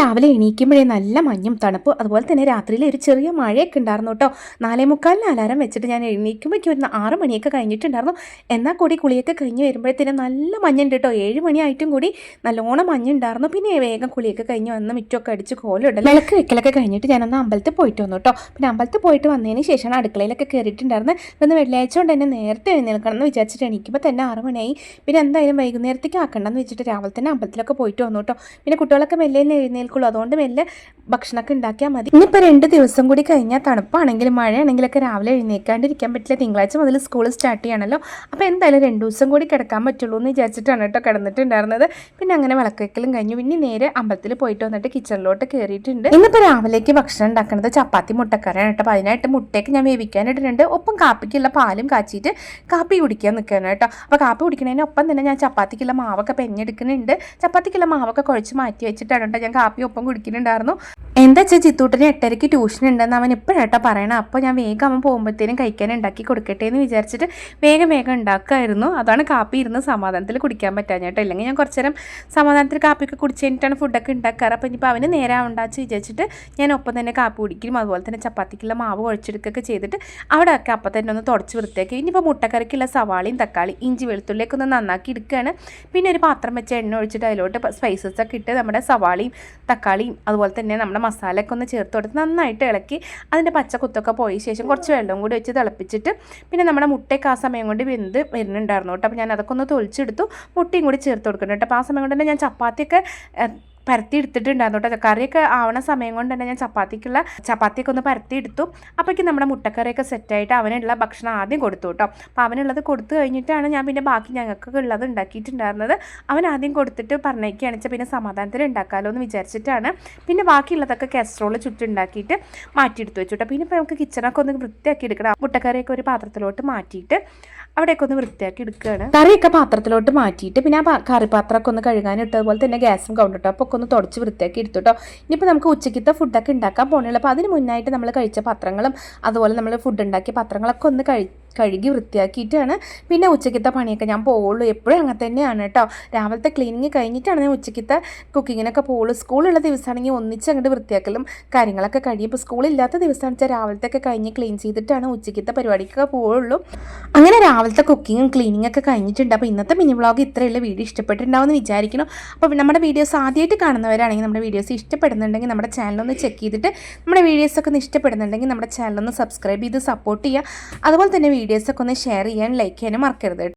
രാവിലെ എണീക്കുമ്പോഴേ നല്ല മഞ്ഞും തണുപ്പും അതുപോലെ തന്നെ രാത്രിയിൽ ഒരു ചെറിയ മഴയൊക്കെ ഉണ്ടായിരുന്നു കേട്ടോ. നാലേ മുക്കാലിന് അലാരം വെച്ചിട്ട് ഞാൻ എണീക്കുമ്പോഴേക്കും ഒരു ആറ് മണിയൊക്കെ കഴിഞ്ഞിട്ടുണ്ടായിരുന്നു. എന്നാൽ കൂടി കുളിയൊക്കെ കഴിഞ്ഞ് വരുമ്പോഴത്തേനും നല്ല മഞ്ഞുണ്ട് കേട്ടോ. ഏഴ് മണിയായിട്ടും കൂടി നല്ലോണം മഞ്ഞുണ്ടായിരുന്നു. പിന്നെ വേഗം കുളിയൊക്കെ കഴിഞ്ഞ് വന്ന് മിറ്റൊക്കെ അടിച്ച് കോലുണ്ട് വിളക്ക് വെക്കലൊക്കെ കഴിഞ്ഞിട്ട് ഞാനൊന്ന് അമ്പലത്തിൽ പോയിട്ട് വന്നു കേട്ടോ. പിന്നെ അമ്പലത്തിൽ പോയിട്ട് വന്നതിന് ശേഷമാണ് അടുക്കളയിലൊക്കെ കയറിയിട്ടുണ്ടായിരുന്നത്. ഒന്ന് വെള്ളിയാഴ്ച കൊണ്ട് തന്നെ നേരത്തെ എഴുന്നേൽക്കണം എന്ന് വിചാരിച്ചിട്ട് എണീക്കുമ്പോൾ തന്നെ ആറ് മണിയായി. പിന്നെ എന്തായാലും വൈകുന്നേരത്തേക്ക് ആക്കണ്ടെന്ന് വെച്ചിട്ട് രാവിലെ തന്നെ അമ്പലത്തിലൊക്കെ പോയിട്ട് വന്നു കേട്ടോ. പിന്നെ കുട്ടികളൊക്കെ മെല്ലെ എഴുന്നേൽക്കുള്ളൂ അതുകൊണ്ട് മെല്ലെ ഭക്ഷണമൊക്കെ ഉണ്ടാക്കിയാൽ മതി. ഇനിയിപ്പോൾ രണ്ട് ദിവസം കൂടി കഴിഞ്ഞാൽ തണുപ്പാണെങ്കിലും മഴയാണെങ്കിലൊക്കെ രാവിലെ എഴുന്നേക്കാണ്ടിരിക്കാൻ പറ്റില്ല. തിങ്കളാഴ്ച മുതൽ സ്കൂൾ സ്റ്റാർട്ട് ചെയ്യണമല്ലോ അപ്പോൾ എന്തായാലും രണ്ട് ദിവസം കൂടി കിടക്കാൻ പറ്റുള്ളൂ എന്ന് വിചാരിച്ചിട്ടാണ് കേട്ടോ കിടന്നിട്ടുണ്ടായിരുന്നത്. പിന്നെ അങ്ങനെ വിളക്കയ്ക്കലും കഴിഞ്ഞു. പിന്നെ നേരെ അമ്പലത്തിൽ പോയിട്ട് വന്നിട്ട് കിച്ചണിലോട്ട് കയറിയിട്ടുണ്ട്. ഇന്നിപ്പോൾ രാവിലേക്ക് ഭക്ഷണം ഉണ്ടാക്കുന്നത് ചപ്പാത്തി മുട്ടക്കറിയാണ് കേട്ടോ. അപ്പോൾ അതിനായിട്ട് മുട്ടയൊക്കെ ഞാൻ വേവിക്കാനിട്ടിട്ടുണ്ട്. ഒപ്പം കാപ്പിക്കുള്ള പാലും കാച്ചിയിട്ട് കാപ്പി കുടിക്കാൻ നിൽക്കുകയാണ് കേട്ടോ. അപ്പോൾ കാപ്പി കുടിക്കുന്നതിന് ഒപ്പം തന്നെ ഞാൻ ചപ്പാത്തിക്കുള്ള മാവൊക്കെ പെഞ്ഞെടുക്കുന്നുണ്ട്. ചപ്പാത്തിക്കുള്ള മാവൊക്കെ കുഴച്ച് മാറ്റി വെച്ചിട്ടാണ് കേട്ടോ ഞാൻ കാപ്പി ഒപ്പം കുടിക്കുന്നുണ്ടായിരുന്നു. എന്താ വെച്ചാൽ ചിത്തൂട്ടിന് എട്ടരയ്ക്ക് ട്യൂഷൻ ഉണ്ടെന്ന് അവൻ ഇപ്പോഴാട്ടോ പറയണം. അപ്പോൾ ഞാൻ വേഗം അവൻ പോകുമ്പോഴത്തേനും കഴിക്കാൻ ഉണ്ടാക്കി കൊടുക്കട്ടെ എന്ന് വിചാരിച്ചിട്ട് വേഗം വേഗം ഉണ്ടാക്കുമായിരുന്നു അതാണ് കാപ്പി ഇരുന്ന് സമാധാനത്തിൽ കുടിക്കാൻ പറ്റാഞ്ഞേട്ടോ ഇല്ലെങ്കിൽ ഞാൻ കുറച്ച് നേരം സമാധാനത്തിൽ കാപ്പിയൊക്കെ കുടിച്ച് കഴിഞ്ഞിട്ടാണ് ഫുഡൊക്കെ ഉണ്ടാക്കാറ്. അപ്പോൾ ഇനിയിപ്പോൾ അവന് നേരെ ഉണ്ടാച്ച് വിചാരിച്ചിട്ട് ഞാൻ ഒപ്പം തന്നെ കാപ്പി കുടിക്കും. അതുപോലെ തന്നെ ചപ്പാത്തിക്കുള്ള മാവ് കുഴച്ചെടുക്കുകയൊക്കെ ചെയ്തിട്ട് അവിടെ ഒക്കെ അപ്പം തന്നെ ഒന്ന് തുടച്ച് വൃത്തിയാക്കി. ഇനിയിപ്പോൾ മുട്ടക്കറിക്കുള്ള സവാളയും തക്കാളി ഇഞ്ചി വെളുത്തുള്ളിയൊക്കെ ഒന്ന് നന്നാക്കി എടുക്കുകയാണ് പിന്നെ ഒരു പാത്രം വെച്ച് എണ്ണ ഒഴിച്ചിട്ട് അതിലോട്ട് സ്പൈസസ് ഒക്കെ ഇട്ട് നമ്മുടെ സവാളയും തക്കാളിയും അതുപോലെ തന്നെ നമ്മുടെ മസാലയൊക്കെ ഒന്ന് ചേർത്ത് കൊടുത്ത് നന്നായിട്ട് ഇളക്കി അതിന്റെ പച്ചക്കുത്തൊക്കെ പോയ ശേഷം കുറച്ച് വെള്ളം കൂടി വെച്ച് തിളപ്പിച്ചിട്ട് പിന്നെ നമ്മുടെ മുട്ടയൊക്കെ ആ സമയം കൊണ്ട് വെന്ത് വരുന്നുണ്ടായിരുന്നു കേട്ടോ. അപ്പോൾ ഞാൻ അതൊക്കെ ഒന്ന് തൊളിച്ചെടുത്തു മുട്ടയും കൂടി ചേർത്ത് കൊടുക്കുന്നുണ്ട് കേട്ടോ. അപ്പോൾ ആ സമയം കൊണ്ട് തന്നെ ഞാൻ ചപ്പാത്തിയൊക്കെ പരത്തി എടുത്തിട്ടുണ്ടായിരുന്നു കേട്ടോ. കറിയൊക്കെ ആവണ സമയം കൊണ്ട് തന്നെ ഞാൻ ചപ്പാത്തിക്കുള്ള ചപ്പാത്തിയൊക്കെ ഒന്ന് പരത്തി എടുത്തു അപ്പോഴേക്കും നമ്മുടെ മുട്ടക്കറിയൊക്കെ സെറ്റായിട്ട് അവനുള്ള ഭക്ഷണം ആദ്യം കൊടുത്തു കേട്ടോ. അപ്പോൾ അവനുള്ളത് കൊടുത്തു കഴിഞ്ഞിട്ടാണ് ഞാൻ പിന്നെ ബാക്കി ഞങ്ങൾക്കൊക്കെ ഉള്ളത് ഉണ്ടാക്കിയിട്ടുണ്ടായിരുന്നത്. അവൻ ആദ്യം കൊടുത്തിട്ട് പറഞ്ഞേക്കുകയാണ് വെച്ചാൽ പിന്നെ സമാധാനത്തിൽ ഉണ്ടാക്കാമല്ലോ എന്ന് വിചാരിച്ചിട്ടാണ്. പിന്നെ ബാക്കിയുള്ളതൊക്കെ കാസ്ട്രോൾ ചുറ്റുണ്ടാക്കിയിട്ട് മാറ്റിയെടുത്ത് വെച്ചു കേട്ടോ. പിന്നെ ഇപ്പോൾ നമുക്ക് കിച്ചണൊക്കെ ഒന്ന് വൃത്തിയാക്കി എടുക്കണം. മുട്ടക്കറിയൊക്കെ ഒരു പാത്രത്തിലോട്ട് മാറ്റിയിട്ട് അവിടെയൊക്കെ ഒന്ന് വൃത്തിയാക്കി എടുക്കുകയാണ്. കറിയൊക്കെ പാത്രത്തിലോട്ട് മാറ്റിയിട്ട് പിന്നെ ആ കറിപാത്രമൊക്കെ ഒന്ന് കഴുകാനിട്ടതുപോലെ തന്നെ ഗ്യാസും കൗണ്ടർ ടോപ്പൊക്കെ ഒന്ന് തുടച്ച് വൃത്തിയാക്കി എടുത്തു കേട്ടോ ഇനിയിപ്പോൾ നമുക്ക് ഉച്ചയ്ക്കത്തെ ഫുഡൊക്കെ ഉണ്ടാക്കാൻ പോകണുള്ളൂ അപ്പോൾ അതിന് മുന്നായിട്ട് നമ്മൾ കഴിച്ച പത്രങ്ങളും അതുപോലെ നമ്മൾ ഫുഡ് ഉണ്ടാക്കിയ പത്രങ്ങളൊക്കെ ഒന്ന് കഴി കഴുകി വൃത്തിയാക്കിയിട്ടാണ് പിന്നെ ഉച്ചക്കത്തെ പണിയൊക്കെ ഞാൻ പോവുള്ളൂ. എപ്പോഴും അങ്ങനെ തന്നെയാണ് കേട്ടോ. രാവിലത്തെ ക്ലീനിങ് കഴിഞ്ഞിട്ടാണ് ഞാൻ ഉച്ചക്കത്തെ കുക്കിങ്ങിനൊക്കെ പോവുള്ളൂ. സ്കൂളുള്ള ദിവസമാണെങ്കിൽ ഒന്നിച്ച് അങ്ങോട്ട് വൃത്തിയാക്കലും കാര്യങ്ങളൊക്കെ കഴിയുമ്പോൾ സ്കൂളില്ലാത്ത ദിവസമാണെന്ന് വെച്ചാൽ രാവിലത്തെ ഒക്കെ കഴിഞ്ഞ് ക്ലീൻ ചെയ്തിട്ടാണ് ഉച്ചക്കത്തെ പരിപാടിക്കൊക്കെ പോവുള്ളൂ. അങ്ങനെ രാവിലത്തെ കുക്കിങ്ങും ക്ലീനിങ് ഒക്കെ കഴിഞ്ഞിട്ടുണ്ട്. അപ്പോൾ ഇന്നത്തെ മിനി വ്ളോഗ് ഇത്രയുള്ള വീഡിയോ ഇഷ്ടപ്പെട്ടിട്ടുണ്ടാവുമെന്ന് വിചാരിക്കണം അപ്പോൾ നമ്മുടെ വീഡിയോസ് ആദ്യമായിട്ട് കാണുന്നവരാണെങ്കിൽ നമ്മുടെ വീഡിയോസ് ഇഷ്ടപ്പെടുന്നുണ്ടെങ്കിൽ നമ്മുടെ ചാനലൊന്ന് ചെക്ക് ചെയ്തിട്ട് നമ്മുടെ വീഡിയോസൊക്കെ ഒന്ന് ഇഷ്ടപ്പെടുന്നുണ്ടെങ്കിൽ നമ്മുടെ ചാനലൊന്ന് സബ്സ്ക്രൈബ് ചെയ്ത് സപ്പോർട്ട് ചെയ്യുക. അതുപോലെ തന്നെ വീഡിയോസൊക്കെ ഒന്ന് ഷെയർ ചെയ്യാൻ ലൈക്ക് ചെയ്യാനും മറക്കരുത്